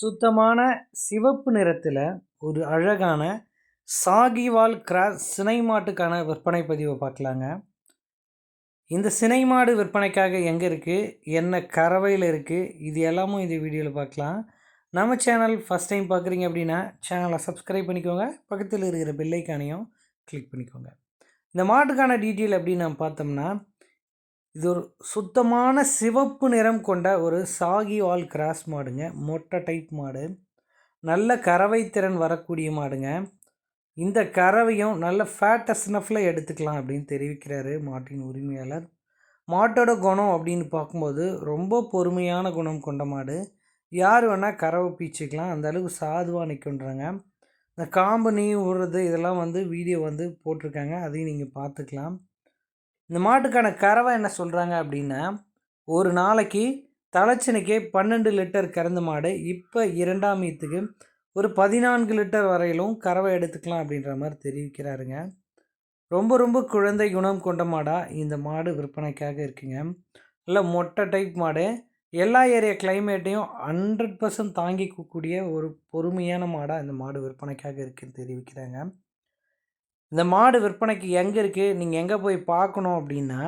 சுத்தமான சிவப்பு நிறத்தில் ஒரு அழகான சாகிவால் கிராஸ் சினை மாட்டுக்கான விற்பனை பதிவை பார்க்கலாங்க. இந்த சினை மாடு விற்பனைக்காக எங்கே இருக்குது என்ன கறவையில் இருக்குது இது எல்லாமும் இந்த வீடியோவில் பார்க்கலாம். நம்ம சேனல் ஃபஸ்ட் டைம் பார்க்குறீங்க அப்படின்னா சேனலை சப்ஸ்கிரைப் பண்ணிக்கோங்க. பக்கத்தில் இருக்கிற பெல்லைக்கானையும் கிளிக் பண்ணிக்கோங்க. இந்த மாட்டுக்கான டீட்டெயில் அப்படின்னு நம்ம பார்த்தோம்னா இது ஒரு சுத்தமான சிவப்பு நிறம் கொண்ட ஒரு சாகி ஆல் கிராஸ் மாடுங்க. மொட்டை டைப் மாடு. நல்ல கறவை திறன் வரக்கூடிய மாடுங்க. இந்த கறவையும் நல்ல ஃபேட்டஸ்னஃபில் எடுத்துக்கலாம் அப்படின்னு தெரிவிக்கிறாரு மாட்டின் உரிமையாளர். மாட்டோட குணம் அப்படின்னு பார்க்கும்போது ரொம்ப பொறுமையான குணம் கொண்ட மாடு. யார் வேணால் கறவை பீச்சிக்கலாம். அந்த அளவுக்கு சாதுவாக நிற்கின்றாங்க இந்த காம்பு நீ விடுறது இதெல்லாம் வந்து வீடியோ வந்து போட்டிருக்காங்க. அதையும் நீங்கள் பார்த்துக்கலாம். இந்த மாட்டுக்கான கறவை என்ன சொல்கிறாங்க அப்படின்னா ஒரு நாளைக்கு தலைச்சனுக்கே பன்னெண்டு லிட்டர் கறந்த மாடு இப்போ இரண்டாம் ஈத்துக்கு ஒரு பதினான்கு லிட்டர் வரையிலும் கறவை எடுத்துக்கலாம் அப்படின்ற மாதிரி தெரிவிக்கிறாருங்க. ரொம்ப ரொம்ப குழந்தை குணம் கொண்ட மாடாக இந்த மாடு விற்பனைக்காக இருக்குங்க. நல்ல மொட்டை டைப் மாடு. எல்லா ஏரியா கிளைமேட்டையும் ஹண்ட்ரட் பர்சன்ட் தாங்கிக்கக்கூடிய ஒரு பொறுமையான மாடாக இந்த மாடு விற்பனைக்காக இருக்குன்னு தெரிவிக்கிறாங்க. இந்த மாடு விற்பனைக்கு எங்கே இருக்குது நீங்கள் எங்கே போய் பார்க்கணும் அப்படின்னா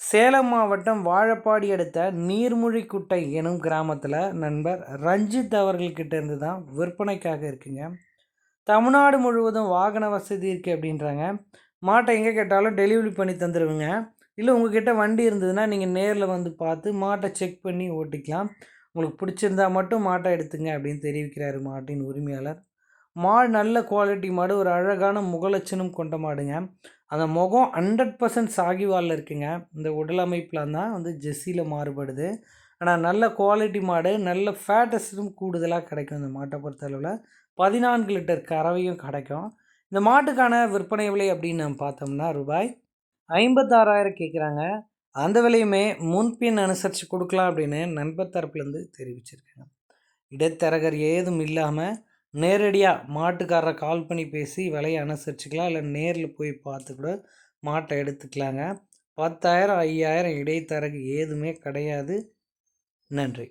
சேலம் மாவட்டம் வாழப்பாடி அடுத்த நீர்மொழிக்குட்டை எனும் கிராமத்தில் நண்பர் ரஞ்சித் அவர்கள்கிட்ட இருந்து தான் விற்பனைக்காக இருக்குங்க. தமிழ்நாடு முழுவதும் வாகன வசதி இருக்குது அப்படின்றாங்க. மாட்டை எங்கே கேட்டாலும் டெலிவரி பண்ணி தந்துடுவேங்க இல்லை உங்ககிட்ட வண்டி இருந்ததுன்னா நீங்கள் நேரில் வந்து பார்த்து மாட்டை செக் பண்ணி ஓட்டிக்கலாம். உங்களுக்கு பிடிச்சிருந்தா மட்டும் மாட்டை எடுத்துங்க அப்படின்னு தெரிவிக்கிறாரு மாட்டின் உரிமையாளர். மாடு நல்ல குவாலிட்டி மாடு ஒரு அழகான முகலட்சணம் கொண்ட மாடுங்க. அந்த முகம் ஹண்ட்ரட் பர்சன்ட் சாகிவாலில் இருக்குங்க. இந்த உடல் தான் வந்து ஜெஸ்ஸியில் மாறுபடுது. ஆனால் நல்ல குவாலிட்டி மாடு நல்ல ஃபேட்டஸும் கூடுதலாக கிடைக்கும் இந்த மாட்டை பொறுத்தளவில். பதினான்கு லிட்டர் கறவையும் கிடைக்கும். இந்த மாட்டுக்கான விற்பனை விலை அப்படின்னு நம்ம பார்த்தோம்னா ரூபாய் ஐம்பத்தாறாயிரம் கேட்குறாங்க. அந்த விலையுமே முன்பின் அனுசரித்து கொடுக்கலாம் அப்படின்னு நண்பர் தரப்புலேருந்து தெரிவிச்சிருக்காங்க. இடைத்தரகர் ஏதும் இல்லாமல் நேரடியாக மாட்டுக்காரரை கால் பண்ணி பேசி விலையை அனுசரிச்சுக்கலாம். இல்லை நேரில் போய் பார்த்து கூட மாட்டை எடுத்துக்கலாங்க. பத்தாயிரம் ஐயாயிரம் இடைத்தரகு ஏதுமே கிடையாது. நன்றி.